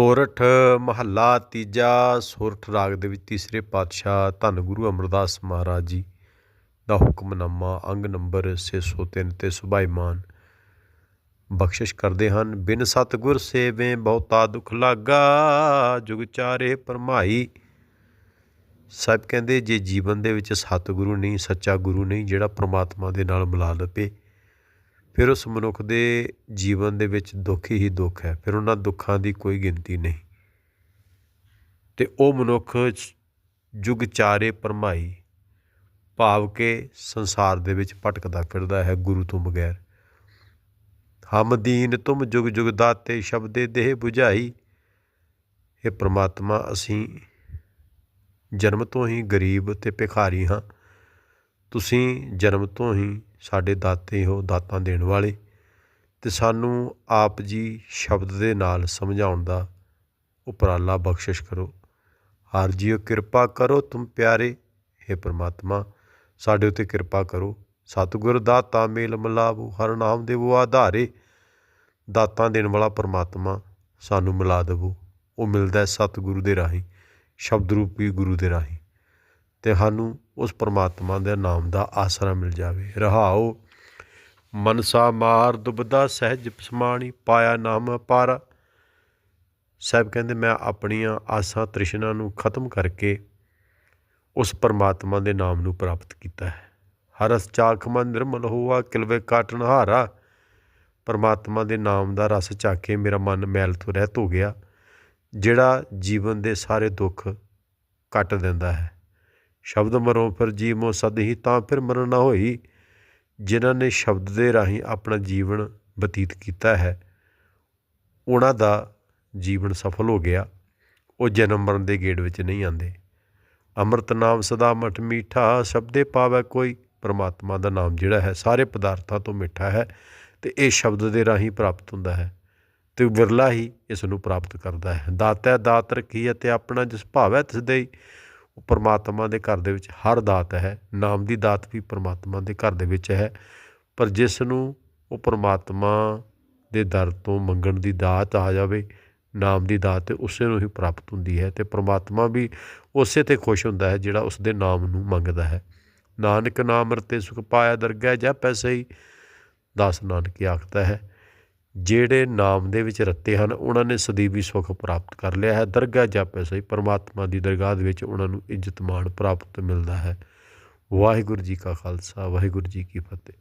ਸੋਰਠ ਮਹੱਲਾ ਤੀਜਾ, ਸੋਰਠ ਰਾਗ ਦੇ ਵਿੱਚ ਤੀਸਰੇ ਪਾਤਸ਼ਾਹ ਧੰਨ ਗੁਰੂ ਅਮਰਦਾਸ ਮਹਾਰਾਜ ਜੀ ਦਾ ਹੁਕਮਨਾਮਾ ਅੰਗ ਨੰਬਰ 603 ਤੇ ਸੁਭਾਈਮਾਨ। ਬਖਸ਼ਿਸ਼ ਕਰਦੇ ਹਨ, ਬਿਨ ਸਤਗੁਰ ਸੇਵੇ ਬਹੁਤਾ ਦੁਖ ਲਾਗਾ, ਜੁਗ ਚਾਰੇ ਪਰਮਾਈ ਸਾਹਿਬ ਕਹਿੰਦੇ, ਜੇ ਜੀਵਨ ਦੇ ਵਿੱਚ ਸਤਿਗੁਰੂ ਨਹੀਂ, ਸੱਚਾ ਗੁਰੂ ਨਹੀਂ, ਜਿਹੜਾ ਪ੍ਰਮਾਤਮਾ ਦੇ ਨਾਲ ਮਿਲਾ ਲਵੇ ਫਿਰ ਉਸ ਮਨੁੱਖ ਦੇ ਜੀਵਨ ਦੇ ਵਿੱਚ ਦੁੱਖ ਹੀ ਦੁੱਖ ਹੈ, ਫਿਰ ਉਹਨਾਂ ਦੁੱਖਾਂ ਦੀ ਕੋਈ ਗਿਣਤੀ ਨਹੀਂ। ਤੇ ਉਹ ਮਨੁੱਖ ਜੁਗ ਚਾਰੇ ਪਰਮਾਈ ਭਾਵ ਕੇ ਸੰਸਾਰ ਦੇ ਵਿੱਚ ਭਟਕਦਾ ਫਿਰਦਾ ਹੈ ਗੁਰੂ ਤੋਂ ਬਗੈਰ। ਹਮਦੀਨ ਤੁਮ ਜੁਗ ਜੁਗ ਦਾਤੇ ਸ਼ਬਦੇ ਦੇਹ 부ਝਾਈ ਇਹ ਪ੍ਰਮਾਤਮਾ ਅਸੀਂ ਜਨਮ ਤੋਂ ਹੀ ਗਰੀਬ ਤੇ ਭਿਖਾਰੀ ਹਾਂ। ਤੁਸੀਂ ਜਨਮ ਤੋਂ ਹੀ ਸਾਡੇ ਦਾਤੇ ਹੋ ਦਾਤਾਂ ਦੇਣ ਵਾਲੇ ਅਤੇ ਸਾਨੂੰ ਆਪ ਜੀ ਸ਼ਬਦ ਦੇ ਨਾਲ ਸਮਝਾਉਣ ਦਾ ਉਪਰਾਲਾ ਬਖਸ਼ਿਸ਼ ਕਰੋ। ਹਰ ਜੀਓ, ਕਿਰਪਾ ਕਰੋ ਤੁਮ ਪਿਆਰੇ हे ਪ੍ਰਮਾਤਮਾ, ਸਾਡੇ ਉਤੇ ਕਿਰਪਾ ਕਰੋ। ਸਤਿਗੁਰ ਦਾਤਾ ਮੇਲ ਮਿਲਾਵੋ, ਹਰ ਨਾਮ ਦੇਵੋ ਆਧਾਰੇ। ਦਾਤਾਂ ਦੇਣ ਵਾਲਾ ਪ੍ਰਮਾਤਮਾ ਸਾਨੂੰ ਮਿਲਾ ਦੇਵੋ। ਉਹ ਮਿਲਦਾ ਸਤਿਗੁਰੂ ਦੇ ਰਾਹੀਂ, ਸ਼ਬਦ ਰੂਪੀ ਗੁਰੂ ਦੇ ਰਾਹੀਂ। ਅਤੇ ਸਾਨੂੰ ਉਸ ਪਰਮਾਤਮਾ ਦੇ ਨਾਮ ਦਾ ਆਸਰਾ ਮਿਲ ਜਾਵੇ। ਰਹਾਓ, ਮਨਸਾ ਮਾਰ ਦੁਬਦਾ ਸਹਿਜ ਸਮਾਣੀ, ਪਾਇਆ ਨਾਮ ਪਾਰਾ ਸਾਹਿਬ ਕਹਿੰਦੇ, ਮੈਂ ਆਪਣੀਆਂ ਆਸਾਂ ਤ੍ਰਿਸ਼ਨਾ ਨੂੰ ਖਤਮ ਕਰਕੇ ਉਸ ਪਰਮਾਤਮਾ ਦੇ ਨਾਮ ਨੂੰ ਪ੍ਰਾਪਤ ਕੀਤਾ ਹੈ। ਹਰਸ ਚਾਖ ਮਨ ਨਿਰਮਲ ਹੋਆ ਕਿਲਵੇ ਕਾਟਣ ਹਾਰਾ। ਪਰਮਾਤਮਾ ਦੇ ਨਾਮ ਦਾ ਰਸ ਚਾਖ ਕੇ ਮੇਰਾ ਮਨ ਮੈਲ ਤੋਂ ਰਹਿਤ ਹੋ ਗਿਆ, ਜਿਹੜਾ ਜੀਵਨ ਦੇ ਸਾਰੇ ਦੁੱਖ ਕੱਟ ਦਿੰਦਾ ਹੈ। ਸ਼ਬਦ ਮਰੋ ਫਿਰ ਜੀਵੋ ਸਦ ਹੀ, ਤਾਂ ਫਿਰ ਮਰਨ ਨਾ ਹੋਈ। ਜਿਨ੍ਹਾਂ ਨੇ ਸ਼ਬਦ ਦੇ ਰਾਹੀਂ ਆਪਣਾ ਜੀਵਨ ਬਤੀਤ ਕੀਤਾ ਹੈ ਉਹਨਾਂ ਦਾ ਜੀਵਨ ਸਫਲ ਹੋ ਗਿਆ। ਉਹ ਜਨਮ ਮਰਨ ਦੇ ਗੇੜ ਵਿੱਚ ਨਹੀਂ ਆਉਂਦੇ। ਅੰਮ੍ਰਿਤ ਨਾਮ ਸਦਾ ਮਠ ਮੀਠਾ, ਸ਼ਬਦੇ ਪਾਵੇ ਕੋਈ। ਪਰਮਾਤਮਾ ਦਾ ਨਾਮ ਜਿਹੜਾ ਹੈ, ਸਾਰੇ ਪਦਾਰਥਾਂ ਤੋਂ ਮਿੱਠਾ ਹੈ ਤੇ ਇਹ ਸ਼ਬਦ ਦੇ ਰਾਹੀਂ ਪ੍ਰਾਪਤ ਹੁੰਦਾ ਹੈ। ਤੇ ਵਿਰਲਾ ਹੀ ਇਸ ਨੂੰ ਪ੍ਰਾਪਤ ਕਰਦਾ ਹੈ। ਦਾਤੈ ਦਾਤ ਰੱਖੀ ਅਤੇ ਆਪਣਾ ਜਿਸ ਭਾਵੈ ਤਿਸ ਦੇ ਉਹ ਪਰਮਾਤਮਾ ਦੇ ਘਰ ਦੇ ਵਿੱਚ ਹਰ ਦਾਤ ਹੈ, ਨਾਮ ਦੀ ਦਾਤ ਵੀ ਪਰਮਾਤਮਾ ਦੇ ਘਰ ਦੇ ਵਿੱਚ ਹੈ, ਪਰ ਜਿਸ ਨੂੰ ਉਹ ਪਰਮਾਤਮਾ ਦੇ ਦਰ ਤੋਂ ਮੰਗਣ ਦੀ ਦਾਤ ਆ ਜਾਵੇ, ਨਾਮ ਦੀ ਦਾਤ ਉਸੇ ਨੂੰ ਹੀ ਪ੍ਰਾਪਤ ਹੁੰਦੀ ਹੈ ਤੇ ਪ੍ਰਮਾਤਮਾ ਵੀ ਉਸੇ ਤੇ ਖੁਸ਼ ਹੁੰਦਾ ਹੈ ਜਿਹੜਾ ਉਸ ਦੇ ਨਾਮ ਨੂੰ ਮੰਗਦਾ ਹੈ। ਨਾਨਕ ਨਾਮ ਰਤੇ ਸੁਖ ਪਾਇਆ ਦਰਗਹਿ ਜੈ ਪੈਸੇ ਹੀ ਦਾਸ ਨਾਨਕ ਆਖਦਾ ਹੈ ਜਿਹੜੇ ਨਾਮ ਦੇ ਵਿੱਚ ਰੱਤੇ ਹਨ, ਉਹਨਾਂ ਨੇ ਸਦੀਵੀ ਸੁਖ ਪ੍ਰਾਪਤ ਕਰ ਲਿਆ ਹੈ। ਦਰਗਾਹ ਜਾਪੇ ਸਹੀ, ਪਰਮਾਤਮਾ ਦੀ ਦਰਗਾਹ ਦੇ ਵਿੱਚ ਉਹਨਾਂ ਨੂੰ ਇੱਜ਼ਤ ਮਾਣ ਪ੍ਰਾਪਤ ਮਿਲਦਾ ਹੈ। ਵਾਹਿਗੁਰੂ ਜੀ ਕਾ ਖਾਲਸਾ, ਵਾਹਿਗੁਰੂ ਜੀ ਕੀ ਫਤਿਹ।